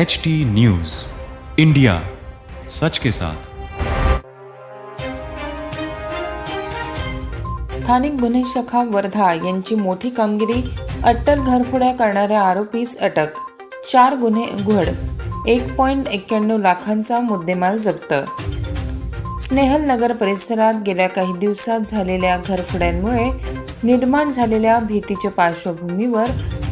H T news India सच के साथ स्थानिक गुन्हे शाखा वर्धा यांची मोठी कामगिरी अट्टल घरफोड्या करणाऱ्या आरोपीस अटक. चार गुन्हे उघड. एक पॉईंट एक्क्याण्णव लाखांचा मुद्देमाल जप्त. स्नेहल नगर परिसरात गेल्या काही दिवसात झालेल्या घरफोड्यांमुळे निर्माण झालेल्या भीतीच्या पार्श्वभूमीवर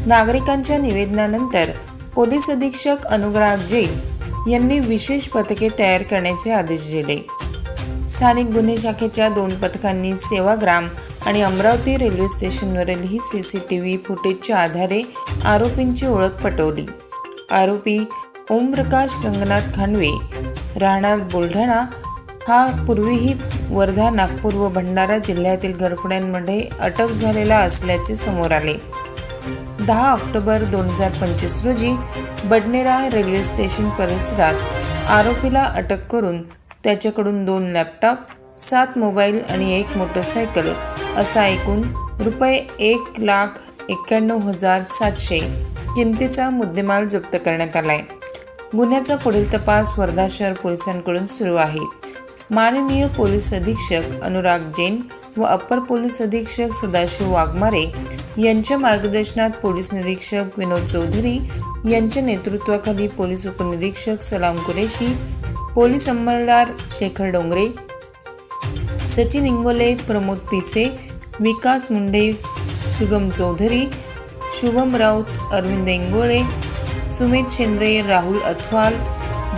नागरिकांच्या निवेदनानंतर पोलीस अधीक्षक अनुराग जैन यांनी विशेष पथके तयार करण्याचे आदेश दिले. स्थानिक गुन्हे शाखेच्या दोन पथकांनी सेवाग्राम आणि अमरावती रेल्वे स्टेशनवरील ही सी सी टी व्ही फुटेजच्या आधारे आरोपींची ओळख पटवली. आरोपी ओमप्रकाश रंगनाथ खांडवे राहणार बुलढाणा हा पूर्वीही वर्धा नागपूर व भंडारा जिल्ह्यातील गरफड्यांमध्ये अटक झालेला असल्याचे समोर आले. दहा ऑक्टोबर दोन हजार पंचवीस रोजी बडनेरा रेल्वे स्टेशन परिसरात आरोपीला अटक करून त्याच्याकडून दोन लॅपटॉप सात मोबाईल आणि एक मोटरसायकल असा एकूण रुपये एक लाख एक्क्याण्णव हजार सातशे किमतीचा मुद्देमाल जप्त करण्यात आलाय. गुन्ह्याचा पुढील तपास वर्धा शहर पोलिसांकडून सुरू आहे. माननीय पोलीस अधीक्षक अनुराग जैन व अप्पर पोलीस अधीक्षक सदाशिव वाघमारे यांच्या मार्गदर्शनात पोलीस निरीक्षक विनोद चौधरी यांच्या नेतृत्वाखाली पोलीस उपनिरीक्षक सलाम कुरेशी पोलीस अंमलदार शेखर डोंगरे सचिन इंगोले प्रमोद पिसे विकास मुंडे सुगम चौधरी शुभम राऊत अरविंद इंगोळे सुमित शेंद्रे राहुल अथवाल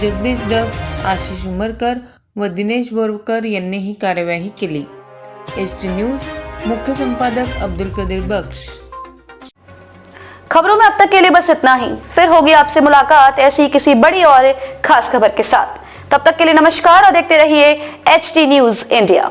जगदीश डब आशिष उमरकर व दिनेश बोरकर यांनी ही कार्यवाही केली. टी न्यूज़ मुख्य संपादक अब्दुल कदीर बख्श। खबरों में अब तक के लिए बस इतना ही। फिर होगी आपसे मुलाकात ऐसी किसी बड़ी और खास खबर के साथ। तब तक के लिए नमस्कार और देखते रहिए एच टी न्यूज़ इंडिया